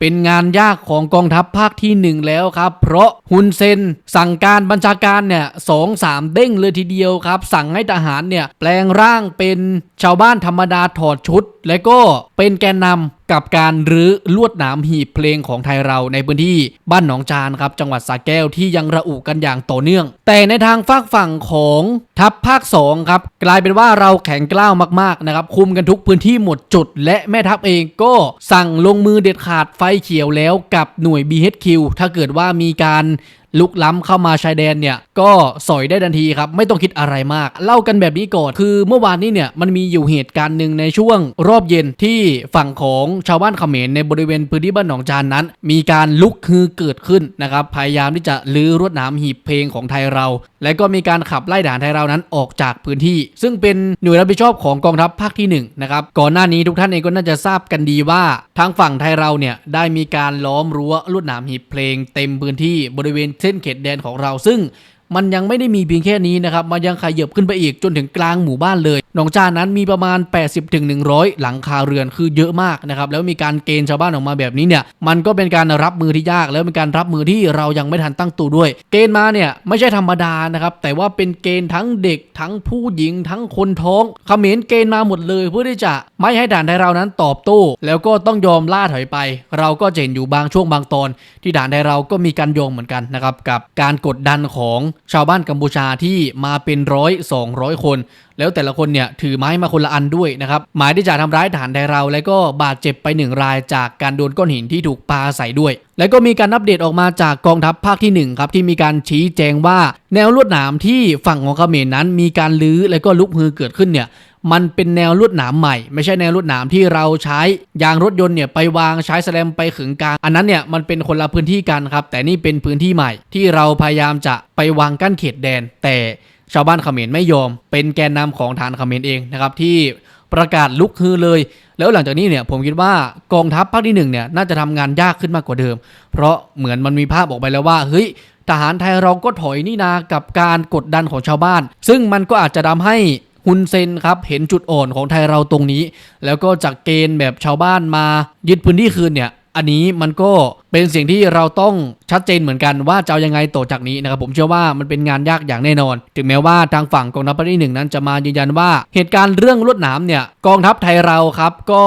เป็นงานยากของกองทัพภาคที่หนึ่งแล้วครับ เพราะฮุนเซนสั่งการบัญชาการเนี่ยสองสามเด้งเลยทีเดียวครับ สั่งให้ทหารเนี่ยแปลงร่างเป็นชาวบ้านธรรมดาถอดชุด และก็เป็นแกนนำ กับการรื้อลวดหนามหีบเพลงของไทยเราในพื้นที่บ้านหนองจานครับ จังหวัดสระแก้วที่ยังระอุกันอย่างต่อเนื่อง แต่ในทางฝากฝั่งของทัพภาค2ครับกลายเป็นว่าเราแข็งกล้าวมากๆนะครับคุมกันทุกพื้นที่หมดจุด และแม่ทัพเองก็สั่งลงมือเด็ดขาดไฟเขียวแล้วกับหน่วย BHQ ถ้าเกิดว่ามีการ ลุกล้ำเข้ามาชายแดนเนี่ยก็สอยได้ทันทีครับไม่ต้องคิดอะไรมาก เล่ากันแบบนี้ก่อนคือเมื่อวานนี้เนี่ยมันมีอยู่เหตุการณ์หนึ่งในช่วงรอบเย็นที่ฝั่งของชาวบ้านเขมรในบริเวณพื้นที่บ้านหนองจานนั้น มีการลุกฮือเกิดขึ้นนะครับพยายามที่จะลื้อรวดหนามหีบเพลงของไทยเรา และก็มีการขับไล่ทหารไทยเรานั้นออกจากพื้นที่ ซึ่งเป็นหน่วยรับผิดชอบของกองทัพภาคที่1นะครับก่อนหน้านี้ทุกท่านเองก็น่าจะทราบกันดีว่าทางฝั่งไทยเราเนี่ยได้มีการล้อมรั้วลวดหนามหีบเพลง เต็มพื้นที่บริเวณเส้นเขตแดนของเราซึ่ง มันยังไม่ได้มีเพียงแค่นี้นะครับ มันยังขยับขึ้นไปอีกจนถึงกลางหมู่บ้านเลยหนองจานนั้นมีประมาณ 80ถึง100 หลังคาเรือนคือเยอะมากนะครับแล้วมีการเกณฑ์ชาวบ้านออกมาแบบนี้เนี่ยมันก็เป็นการรับมือที่ยาก แล้วเป็นการรับมือที่เรายังไม่ทันตั้งตัวด้วย เกณฑ์มาเนี่ยไม่ใช่ธรรมดานะครับแต่ว่าเป็นเกณฑ์ทั้งเด็กทั้งผู้หญิงทั้งคนท้องเขมรเกณฑ์มาหมดเลยเพื่อที่จะไม่ให้ด่านไทยเรานั้นตอบโต้แล้วก็ต้องยอมล่าถอยไป เราก็จะเห็นอยู่บางช่วงบางตอน ที่ด่านไทยเราก็มีการโยงเหมือนกันนะครับกับการกดดันของชาวบ้านกัมพูชาที่มาเป็นร้อยสองร้อยคน แล้วแต่ละคนเนี่ยถือไม้มาคนละอันด้วยนะครับหมายที่จะทำร้ายฐานไทยเรา และก็บาดเจ็บไปหนึ่งรายจากการโดนก้อนหินที่ถูกปาใส่ด้วย และก็มีการอัปเดตออกมาจากกองทัพภาคที่หนึ่งครับที่มีการชี้แจงว่าแนวลวดหนามที่ฝั่งของเขมรนั้น มีการลื้อและก็ลุกฮือเกิดขึ้นเนี่ย มันเป็นแนวลวดหนามใหม่ ไม่ใช่แนวลวดหนามที่เราใช้ยางรถยนต์เนี่ยไปวางใช้แสลมไปขึงกลางอันนั้นเนี่ยมันเป็นคนละพื้นที่กันครับ แต่นี่เป็นพื้นที่ใหม่ที่เราพยายามจะไปวางกั้นเขตแดน แต่ชาวบ้านเขมรไม่ยอม เป็นแกนนำของฐานเขมรเองนะครับที่ประกาศลุกฮือเลย แล้วหลังจากนี้เนี่ยผมคิดว่ากองทัพภาคที่หนึ่งเนี่ยน่าจะทำงานยากขึ้นมากกว่าเดิม เพราะเหมือนมันมีภาพออกไปแล้วว่าเฮ้ยทหารไทยเราก็ถอยนี่นากับการกดดันของชาวบ้าน ซึ่งมันก็อาจจะทำให้ ฮุนเซนครับเห็นจุดอ่อนของไทยเราตรงนี้ แล้วก็จากเกณฑ์แบบชาวบ้านมายึดพื้นที่คืนเนี่ยอันนี้มันก็ เป็นสิ่งที่เราต้องชัดเจนเหมือนกันว่าจะายังไงต่อจากนี้นะครับผมเชื่อว่ามันเป็นงานยากอย่างแน่นอน ถึงแม้ว่าทางฝั่งกองทัพภาคที่หนึ่งนั้นจะมายืนยันว่าเหตุการณ์เรื่องลวดหนามเนี่ยกองทัพไทยเราครับก็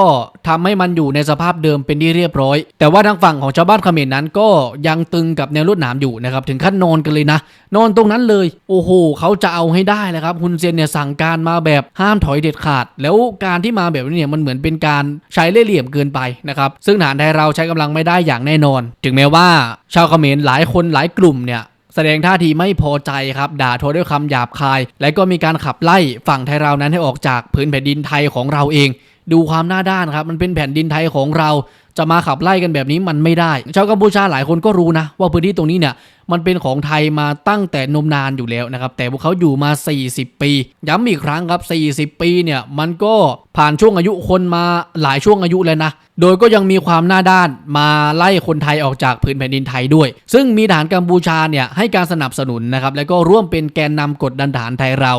ทำให้มันอยู่ในสภาพเดิมเป็นที่เรียบร้อย แต่ว่าทางฝั่งของชาวบ้านเขมรนั้นก็ยังตึงกับแนวลวดหนามอยู่นะครับถึงขั้นนอนกันเลยนะ นอนตรงนั้นเลยโอ้โหเขาจะเอาให้ได้เลยครับฮุนเซนเนี่ยสั่งการมาแบบห้ามถอยเด็ดขาด แล้วการที่มาแบบนี้เนี่ยมันเหมือนเป็นการใช้เล่ห์เหลี่ยมเกินไปนะครับซึ่งฐานไทยเราใช้กำลังไม่ได้อย่างแน่นอนถึงแม้ว่าชาวเขมรหลายคนหลายกลุ่มเนี่ยแสดงท่าทีไม่พอใจครับ ด่าทอด้วยคำหยาบคาย และก็มีการขับไล่ฝั่งไทยเรานั้นให้ออกจากพื้นแผ่นดินไทยของเราเอง ดูความหน้าด้านครับ มันเป็นแผ่นดินไทยของเรา จะมาขับไล่กันแบบนี้มันไม่ได้ ชาวกัมพูชาหลายคนก็รู้นะ ว่าพื้นที่ตรงนี้เนี่ยมันเป็นของไทยมาตั้งแต่นมนานอยู่แล้วนะครับ แต่พวกเขาอยู่มา 40 ปี ย้ำอีกครั้งครับ 40 ปีเนี่ยมันก็ผ่านช่วงอายุคนมาหลายช่วงอายุเลยนะ โดยก็ยังมีความหน้าด้านมาไล่คนไทยออกจากพื้นแผ่นดินไทยด้วย ซึ่งมีฐานกัมพูชาเนี่ยให้การสนับสนุนนะครับ แล้วก็ร่วมเป็นแกนนำกดดันฐานไทยเรา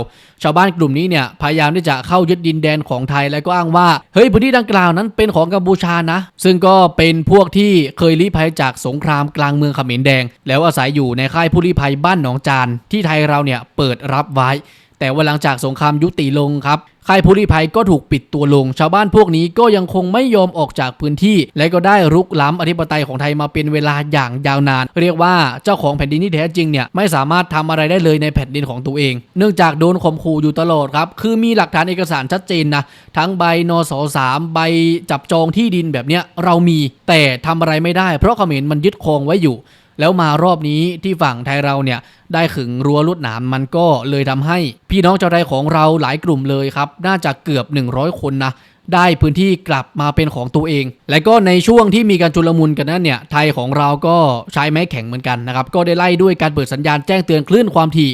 ชาวบ้านกลุ่มนี้เนี่ยพยายามที่จะเข้ายึดดินแดนของไทยแล้วก็อ้างว่า เฮ้ยพื้นที่ดังกล่าวนั้นเป็นของกัมพูชานะ ซึ่งก็็เป็นพวกที่เคยลี้ภัยจากสงครามกลางเมืองเขมรแดง แล้วอาศัยอยู่ในค่ายผู้ลี้ภัยบ้านหนองจานที่ไทยเราเนี่ยเปิดรับไว้ แต่ว่าหลังจากสงครามยุติลงครับค่ายผู้ลี้ภัยก็ถูกปิดตัวลง ชาวบ้านพวกนี้ก็ยังคงไม่ยอมออกจากพื้นที่ และก็ได้รุกล้ำอธิปไตยของไทยมาเป็นเวลาอย่างยาวนาน เรียกว่าเจ้าของแผ่นดินที่แท้จริงเนี่ยไม่สามารถทำอะไรได้เลยในแผ่นดินของตัวเอง เนื่องจากโดนข่มขู่อยู่ตลอดครับ คือมีหลักฐานเอกสารชัดเจนนะทั้งใบนสสามใบจับจองที่ดินแบบเนี้ยเรามีแต่ทำอะไรไม่ได้ เพราะเขมรมันยึดครองไว้อยู่ แล้วมารอบนี้ที่ฝั่งไทยเราเนี่ยได้ขึงรั้วลวดหนามมันก็เลยทำให้ พี่น้องชาวไทยของเราหลายกลุ่มเลยครับ น่าจะเกือบ 100 คนนะได้พื้นที่กลับมาเป็นของตัวเอง และก็ในช่วงที่มีการจุลมุนกันนั้นเนี่ย ไทยของเราก็ใช้ไม้แข็งเหมือนกันนะครับ ก็ได้ไล่ด้วยการเปิดสัญญาณแจ้งเตือนคลื่นความถี่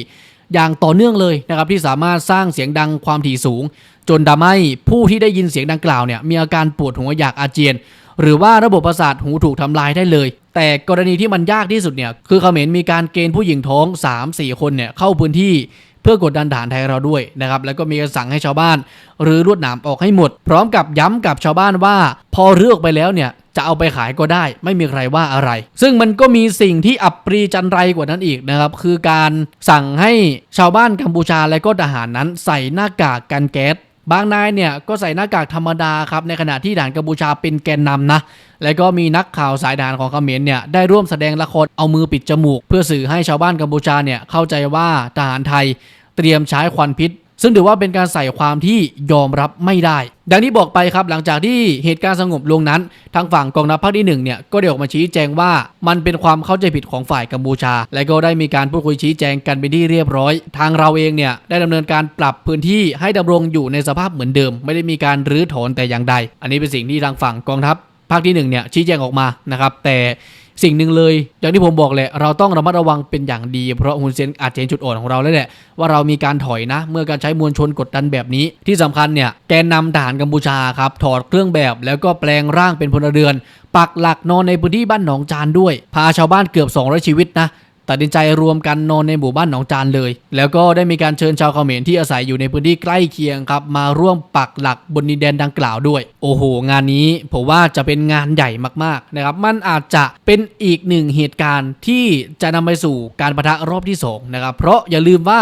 อย่างต่อเนื่องเลยนะครับที่สามารถสร้างเสียงดังความถี่สูง จนทำให้ผู้ที่ได้ยินเสียงดังกล่าวเนี่ยมีอาการปวดหัวอยากอาเจียน หรือว่าระบบประสาทหูถูกทำลายได้เลย แต่กรณีที่มันยากที่สุดเนี่ยคือเขมรมีการเกณฑ์ผู้หญิงท้อง 3-4 คนเนี่ยเข้าพื้นที่เพื่อกดดันฐานไทยเราด้วยนะครับแล้วก็มีการสั่งให้ชาวบ้าน หรือลวดหนามออกให้หมด พร้อมกับย้ำกับชาวบ้านว่า พอเรือออกไปแล้วเนี่ยจะเอาไปขายก็ได้ ไม่มีใครว่าอะไร ซึ่งมันก็มีสิ่งที่อับปรีจันไรกว่านั้นอีกนะครับ คือการสั่งให้ชาวบ้านกัมพูชาและก็ทหารนั้นใส่หน้ากากกันแก๊ส บางนายเนี่ยก็ใส่หน้ากากธรรมดาครับในขณะที่ด่านกัมพูชาเป็นแกนนำนะ และก็มีนักข่าวสายด่านของเขมรเนี่ยได้ร่วมแสดงละครเอามือปิดจมูก เพื่อสื่อให้ชาวบ้านกัมพูชาเนี่ยเข้าใจว่าทหารไทยเตรียมใช้ควันพิษ ซึ่งถือว่าเป็นการใส่ความที่ยอมรับไม่ได้ ดังที่บอกไปครับหลังจากที่เหตุการณ์สงบลงนั้น ทางฝั่งกองทัพภาคที่หนึ่งเนี่ยก็ได้ออกมาชี้แจงว่ามันเป็นความเข้าใจผิดของฝ่ายกัมพูชา และก็ได้มีการพูดคุยชี้แจงกันเป็นที่เรียบร้อย ทางเราเองเนี่ยได้ดำเนินการปรับพื้นที่ให้ดำรงอยู่ในสภาพเหมือนเดิม ไม่ได้มีการรื้อถอนแต่อย่างใด อันนี้เป็นสิ่งที่ทางฝั่งกองทัพภาคที่หนึ่งเนี่ยชี้แจงออกมานะครับแต่ สิ่งหนึ่งเลย อย่างที่ผมบอกแหละ เราต้องระมัดระวังเป็นอย่างดี เพราะฮุนเซนอาจจะเห็นจุดอ่อนของเราแล้วแหละ ว่าเรามีการถอยนะ เมื่อการใช้มวลชนกดดันแบบนี้ ที่สำคัญเนี่ย แกนนำทหารกัมพูชาครับ ถอดเครื่องแบบ แล้วก็แปลงร่างเป็นพลเรือน ปักหลักนอนในพื้นที่บ้านหนองจานด้วย พาชาวบ้านเกือบ 200 ชีวิตนะ ตัดสินใจรวมกันนอนในหมู่บ้านหนองจานเลย แล้วก็ได้มีการเชิญชาวเขมรที่อาศัยอยู่ในพื้นที่ใกล้เคียงครับ มาร่วมปักหลักบนดินแดนดังกล่าวด้วย โอ้โห งานนี้ผมว่าจะเป็นงานใหญ่มากๆนะครับ มันอาจจะเป็นอีกหนึ่งเหตุการณ์ที่จะนำไปสู่การประทะรอบที่สองนะครับ เพราะอย่าลืมว่า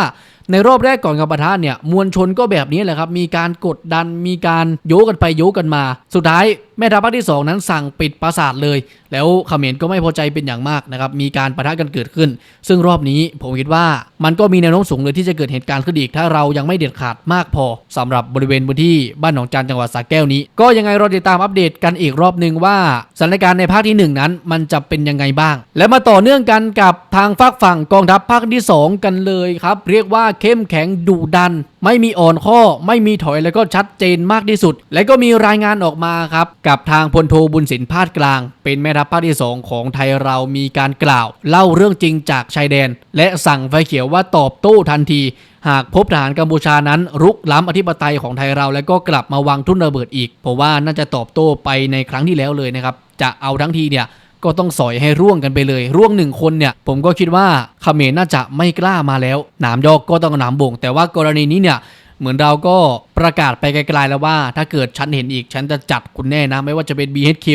ในรอบแรกก่อนกับประทะเนี่ยมวลชนก็แบบนี้แหละครับ มีการกดดันมีการโยกันไปโยกันมา สุดท้ายแม่ทัพภาคที่ 2 นั้นสั่งปิดปราสาทเลย แล้วเขมรก็ไม่พอใจเป็นอย่างมากนะครับ มีการประทะกันเกิดขึ้น ซึ่งรอบนี้ผมคิดว่ามันก็มีแนวโน้มสูงเลยที่จะเกิดเหตุการณ์ขึ้นอีก ถ้าเรายังไม่เด็ดขาดมากพอสำหรับบริเวณพื้นที่บ้านหนองจานจังหวัดสระแก้วนี้ ก็ยังไงเราติดตามอัปเดตกันอีกรอบหนึ่งว่าสถานการณ์ในภาคที่หนึ่งนั้น มันจะเป็นยังไงบ้าง และมาต่อเนื่องกันกับทางฝากฝั่งกองทัพภาคที่สองกันเลยครับ เรียกว่าเข้มแข็งดุดัน ไม่มีอ่อนข้อ ไม่มีถอยแล้วก็ชัดเจนมากที่สุด และก็มีรายงานออกมาครับกับทางพลโทบุญสินพาดกลาง เป็นแม่ทัพภาคที่ 2 ของไทยเรามีการกล่าว เล่าเรื่องจริงจากชายแดน และสั่งไฟเขียวว่าตอบโต้ทันที หากพบทหารกัมพูชานั้นรุกล้ำอธิปไตยของไทยเรา แล้วก็กลับมาวางทุ่นระเบิดอีก เพราะว่าน่าจะตอบโต้ไปในครั้งที่แล้วเลยนะครับจะเอาทั้งทีเนี่ย ก็ต้องสอยให้ร่วงกันไปเลย ร่วงหนึ่งคนเนี่ย ผมก็คิดว่าเขมรน่าจะไม่กล้ามาแล้วหนามยอกก็ต้องหนามบ่ง แต่ว่ากรณีนี้เนี่ยเหมือนเราก็ประกาศไปไกลๆแล้วว่า ถ้าเกิดฉันเห็นอีกฉันจะจัดคุณแน่นะ ไม่ว่าจะเป็น BHQ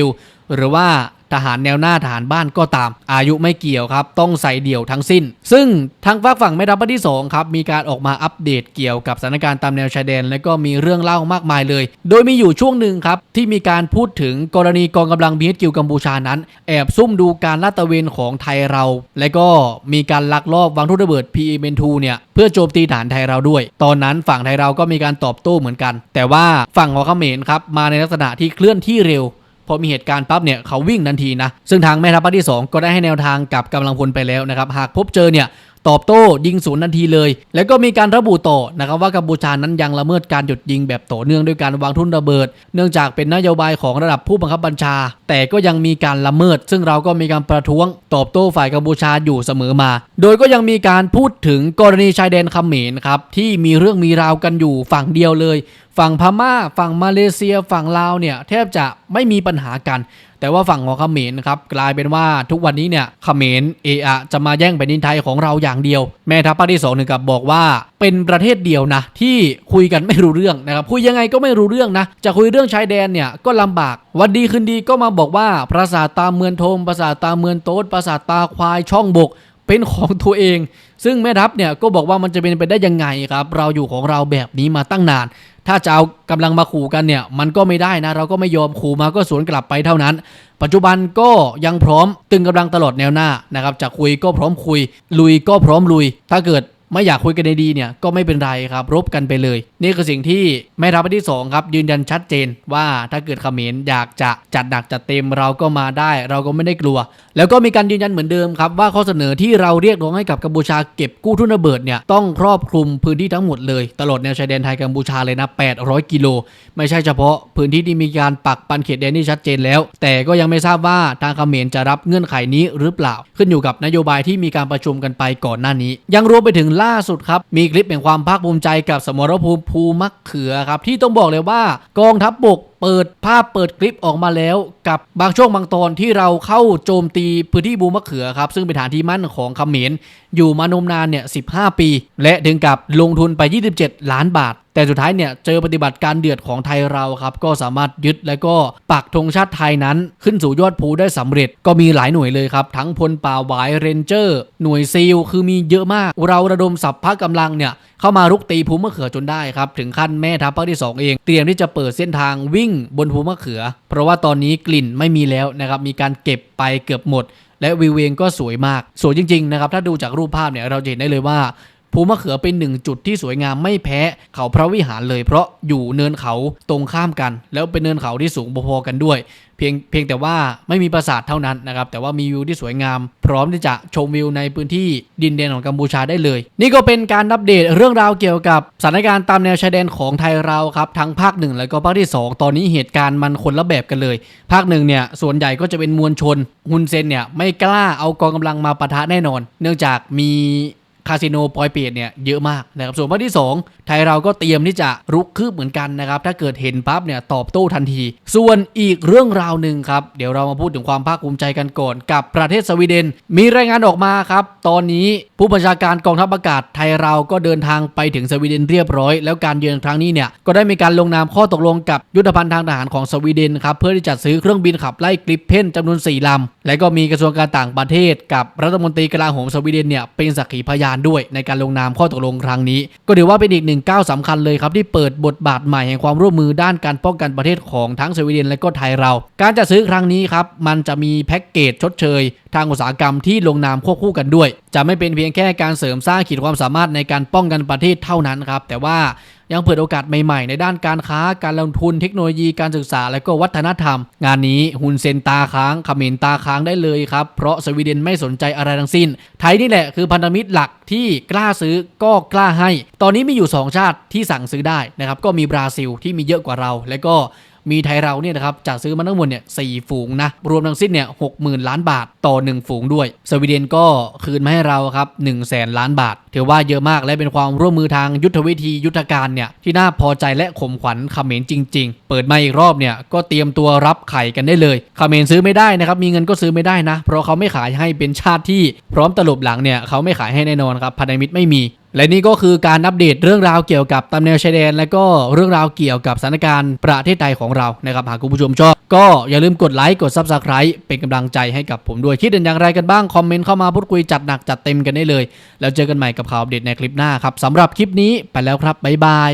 หรือว่า ทหารแนวหน้าทหารบ้านก็ตาม อายุไม่เกี่ยวครับ ต้องใส่เดี่ยวทั้งสิ้น ซึ่งทางฝั่งฝั่งแม่ทัพภาคที่2ครับมีการออกมาอัปเดตเกี่ยวกับสถานการณ์ตามแนวชายแดน และก็มีเรื่องเล่ามากมายเลย โดยมีอยู่ช่วงหนึ่งครับที่มีการพูดถึงกรณีกองกำลัง BHQ กัมพูชานั้น แอบซุ่มดูการลาดตระเวนของไทยเรา และก็มีการลักลอบวางทุ่นระเบิด PM2 เนี่ยเพื่อโจมตีฐานไทยเราด้วย ตอนนั้นฝั่งไทยเราก็มีการตอบโต้เหมือนกัน แต่ว่าฝั่งของเขมรครับมาในลักษณะที่เคลื่อนที่เร็ว อมีเหตุการณ์ปั๊บเนี่ยเขาวิ่งทันทีนะ ซึ่งทางแม่ทัพภาคที่ 2 ก็ได้ให้แนวทางกับกำลังพลไปแล้วนะครับ หากพบเจอเนี่ยตอบโต้ยิงศูนย์ทันทีเลย แล้วก็มีการระบุต่อนะครับว่ากัมพูชานั้นยังละเมิดการหยุดยิงแบบต่อเนื่องด้วยการวางทุ่นระเบิด เนื่องจากเป็นนโยบายของระดับผู้บังคับบัญชา แต่ก็ยังมีการละเมิด ซึ่งเราก็มีการประท้วง ตอบโต้ฝ่ายกัมพูชาอยู่เสมอมา โดยก็ยังมีการพูดถึงกรณีชายแดนเขมรครับที่มีเรื่องมีราวกันอยู่ฝั่งเดียวเลยฝั่งพม่า ฝั่งมาเลเซีย ฝั่งลาวเนี่ยแทบจะไม่มีปัญหากัน แต่ว่าฝั่งของเขมรครับกลายเป็นว่าทุกวันนี้เนี่ยเขมรเออะจะมาแย่งแผ่นดินไทยของเราอย่างเดียว แม่ทัพภาคที่สองถึงกับบอกว่าเป็นประเทศเดียวนะที่คุยกันไม่รู้เรื่องนะครับคุยยังไงก็ไม่รู้เรื่องนะจะคุยเรื่องชายแดนเนี่ยก็ลำบาก วันดีคืนดีก็มาบอกว่าปราสาทตาเมือนโทมปราสาทตาเมือนโต๊ดปราสาทตาควายช่องบก เป็นของตัวเอง ซึ่งแม่ทัพเนี่ยก็บอกว่ามันจะเป็นไปได้ยังไงครับ เราอยู่ของเราแบบนี้มาตั้งนาน ถ้าจะเอากำลังมาขู่กันเนี่ยมันก็ไม่ได้นะ เราก็ไม่ยอมขู่มาก็สวนกลับไปเท่านั้น ปัจจุบันก็ยังพร้อมตึงกำลังตลอดแนวหน้านะครับจะคุยก็พร้อมคุย ลุยก็พร้อมลุย ถ้าเกิด ไม่อยากคุยกันดีๆเนี่ยก็ไม่เป็นไรครับรบกันไปเลย นี่คือสิ่งที่แม่ทัพที่สองครับยืนยันชัดเจนว่าถ้าเกิดเขมรอยากจะจัดหนักจัดเต็มเราก็มาได้ เราก็ไม่ได้กลัว แล้วก็มีการยืนยันเหมือนเดิมครับว่าข้อเสนอที่เราเรียกร้องให้กับกัมพูชาเก็บกู้ทุนระเบิดเนี่ยต้องครอบคลุมพื้นที่ทั้งหมดเลย ตลอดแนวชายแดนไทยกัมพูชาเลยนะ 800 กิโล ไม่ใช่เฉพาะพื้นที่ที่มีการปักปันเขตแดนที่ชัดเจนแล้ว แต่ก็ยังไม่ทราบว่าทางเขมรจะรับเงื่อนไขนี้หรือเปล่า ขึ้นอยู่กับนโยบายที่มีการประชุมกันไปก่อนหน้านี้ ยังรวมไปถึงล่าสุดครับ มีคลิปแห่งความภาคภูมิใจกับสมรภูมิภูมะเขือครับ ที่ต้องบอกเลยว่ากองทัพบบก เปิดภาพเปิดคลิปออกมาแล้ว กับบางช่วงบางตอนที่เราเข้าโจมตีพื้นที่บูมะเขือครับ ซึ่งเป็นฐานที่มั่นของเขมรอยู่มานมนานเนี่ย15 ปี และถึงกับลงทุนไป 27 ล้านบาท แต่สุดท้ายเนี่ยเจอปฏิบัติการเดือดของไทยเราครับ ก็สามารถยึดและก็ปักธงชาติไทยนั้น ขึ้นสู่ยอดภูได้สำเร็จก็มีหลายหน่วยเลยครับ ทั้งพลป่าหวายเรนเจอร์ หน่วยซีลคือมีเยอะมาก เราระดมสัพพะกำลังเนี่ย เข้ามารุกตีภูมิมะเขือจนได้ครับ ถึงขั้นแม่ทัพภาคที่ 2 เอง เตรียมที่จะเปิดเส้นทางวิ่งบนภูมะเขือ เพราะว่าตอนนี้กลิ่นไม่มีแล้วนะครับมีการเก็บไปเกือบหมด และวิวเวงก็สวยมาก สวยจริงๆนะครับถ้าดูจากรูปภาพเนี่ยเราจะเห็นได้เลยว่า ภูมะเขือเป็นหนึ่งจุดที่สวยงามไม่แพ้เขาพระวิหารเลย เพราะอยู่เนินเขาตรงข้ามกัน แล้วเป็นเนินเขาที่สูงพอๆกันด้วย เพียงเพียงแต่ว่าไม่มีปราสาทเท่านั้นนะครับแต่ว่ามีวิวที่สวยงาม พร้อมที่จะชมวิวในพื้นที่ดินแดนของกัมพูชาได้เลย นี่ก็เป็นการอัปเดตเรื่องราวเกี่ยวกับสถานการณ์ตามแนวชายแดนของไทยเราครับทั้งภาคหนึ่งแล้วก็ภาคที่ 2 ตอนนี้เหตุการณ์มันคนละแบบกันเลย ภาคหนึ่งเนี่ยส่วนใหญ่ก็จะเป็นมวลชนฮุนเซนเนี่ยไม่กล้าเอากองกำลังมาปะทะแน่นอน เนื่องจากมี คาสิโนปอยเปียดเนี่ยเยอะมากนะครับส่วนภาคที่ 2 ไทยเราก็เตรียมที่จะรุกคืบเหมือนกันนะครับ ถ้าเกิดเห็นปั๊บเนี่ยตอบโต้ทันที ส่วนอีกเรื่องราวหนึ่งครับ เดี๋ยวเรามาพูดถึงความภาคภูมิใจกันก่อนกับประเทศสวีเดน มีรายงานออกมาครับ ตอนนี้ผู้บัญชาการกองทัพอากาศไทยเราก็เดินทางไปถึงสวีเดนเรียบร้อย แล้วการเยือนครั้งนี้เนี่ยก็ได้มีการลงนามข้อตกลงกับยุทธภัณฑ์ทางทหารของสวีเดนครับเพื่อที่จะซื้อเครื่องบินขับไล่กริปเพนจำนวน4ลำและก็มีกระทรวงการต่างประเทศ กับรัฐมนตรีกลาโหมสวีเดนเนี่ยเป็นสักขีพยานด้วยในการลงนามข้อตกลงครั้งนี้ ก็ถือว่าเป็นอีกหนึ่งก้าวสำคัญเลยครับที่เปิดบทบาทใหม่แห่งความร่วมมือด้านการป้องกันประเทศของทั้งสวีเดนและก็ไทยเรา การจัดซื้อครั้งนี้ครับมันจะมีแพ็กเกจชดเชย ทางอุตสาหกรรมที่ลงนามควบคู่กันด้วย จะไม่เป็นเพียงแค่การเสริมสร้างขีดความสามารถในการป้องกันประเทศเท่านั้นครับแต่ว่า ยังเปิดโอกาสใหม่ๆ ในด้านการค้าการลงทุนเทคโนโลยีการศึกษาและก็วัฒนธรรม งานนี้ฮุนเซนตาค้างเขมินตาค้างได้เลยครับ เพราะสวีเดนไม่สนใจอะไรทั้งสิ้น ไทยนี่แหละคือพันธมิตรหลักที่กล้าซื้อก็กล้าให้ ตอนนี้มีอยู่ 2 ชาติที่สั่งซื้อได้นะครับก็มีบราซิลที่มีเยอะกว่าเรา และก็ มีไทยเราเนี่ยนะครับจัดซื้อมาทั้งหมดเนี่ยสี่ฝูงนะรวมทั้งสิ้นเนี่ยหกหมื่นล้านบาทต่อ 1 ฝูงด้วย สวีเดนก็คืนมาให้เราครับ1นึ่งแสนล้านบาทถือว่าเยอะมากและเป็นความร่วมมือทางยุทธวิธียุทธการเนี่ยที่น่าพอใจและข่มขวัญเขมรจริง ๆ เปิดมาอีกรอบเนี่ยก็เตรียมตัวรับไข่กันได้เลยเขมรซื้อไม่ได้นะครับมีเงินก็ซื้อไม่ได้นะ เพราะเขาไม่ขายให้เป็นชาติที่พร้อมตลบหลังเนี่ยเขาไม่ขายให้แน่นอนครับพันธมิตรไม่มี และนี่ก็คือการอัปเดตเรื่องราวเกี่ยวกับตำแนวชายแดน และก็เรื่องราวเกี่ยวกับสถานการณ์ประเทศไทยของเรานะครับหากคุณผู้ชมชอบ ก็อย่าลืมกดไลค์กด Subscribe เป็นกำลังใจให้กับผมด้วยคิดเห็นอย่างไรกันบ้าง คอมเมนต์เข้ามาพูดคุยจัดหนักจัดเต็มกันได้เลย แล้วเจอกันใหม่กับข่าวอัปเดตในคลิปหน้าครับสำหรับคลิปนี้ไปแล้วครับบ๊ายบาย